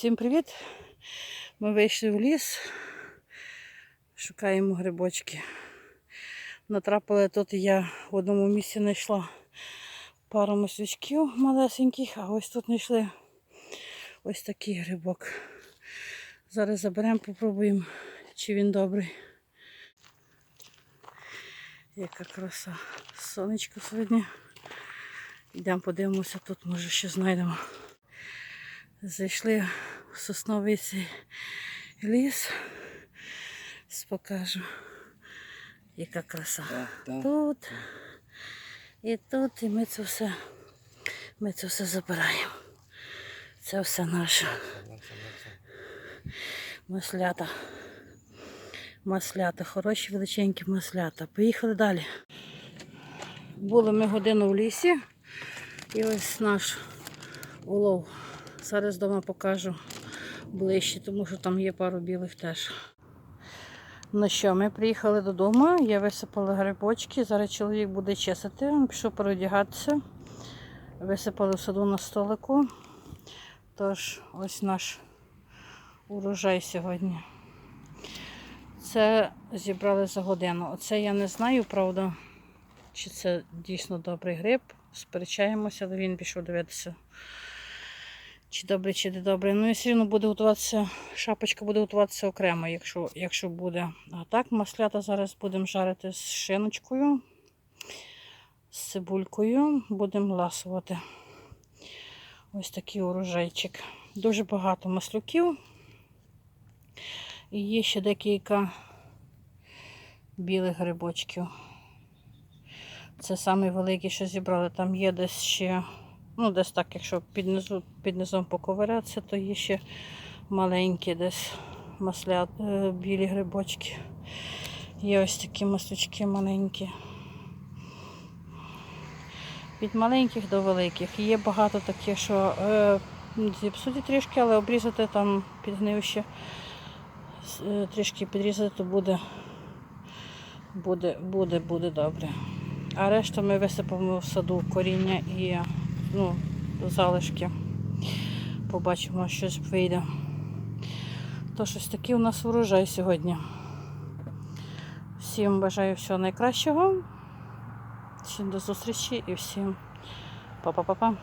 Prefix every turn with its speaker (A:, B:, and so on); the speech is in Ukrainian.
A: Всім привіт! Ми вийшли в ліс, шукаємо грибочки. Натрапили тут я в одному місці знайшла пару маслючків малесеньких, а ось тут знайшли ось такий грибок. Зараз заберемо, попробуємо, чи він добрий. Яка краса. Сонечко сьогодні. Йдемо подивимося, тут може ще знайдемо. Зайшли в сосновий цей ліс. Покажу, яка краса. Тут і тут, і ми це все, ми це все забираємо. Це все наше. Маслята. Маслята, хороші величенькі маслята. Поїхали далі. Були ми годину в лісі. І ось наш улов. Зараз вдома покажу ближче, тому що там є пару білих теж. Ну що, ми приїхали додому, я висипала грибочки, зараз чоловік буде чистити, пішов переодягатися. Висипали в саду на столику. Тож ось наш урожай сьогодні. Це зібрали за годину. Оце я не знаю, правда, чи це дійсно добрий гриб. Сперечаємося, але він пішов дивитися. Чи добре, чи не добре. Ну і все одно буде готуватися, шапочка буде готуватися окремо, якщо, якщо буде. А так, маслята зараз будемо жарити з шиночкою, з цибулькою, будемо ласувати. Ось такий урожайчик. Дуже багато маслюків. І є ще декілька білих грибочків. Це самий що зібрали. Там є десь ще, ну десь так, якщо під, низу, під низом поковирятися, то є ще маленькі десь масля, е, білі грибочки. Є ось такі маслючки маленькі. Від маленьких до великих. Є багато таких, що е, зіпсуті трішки, але обрізати там підгнивши, е, трішки підрізати, то буде, буде, буде, буде добре. А решту ми висипаємо в саду коріння і ну, залишки. Побачимо, щось вийде. То щось такий у нас урожай сьогодні. Всім бажаю всього найкращого. Всім до зустрічі і всім па-па-па-па.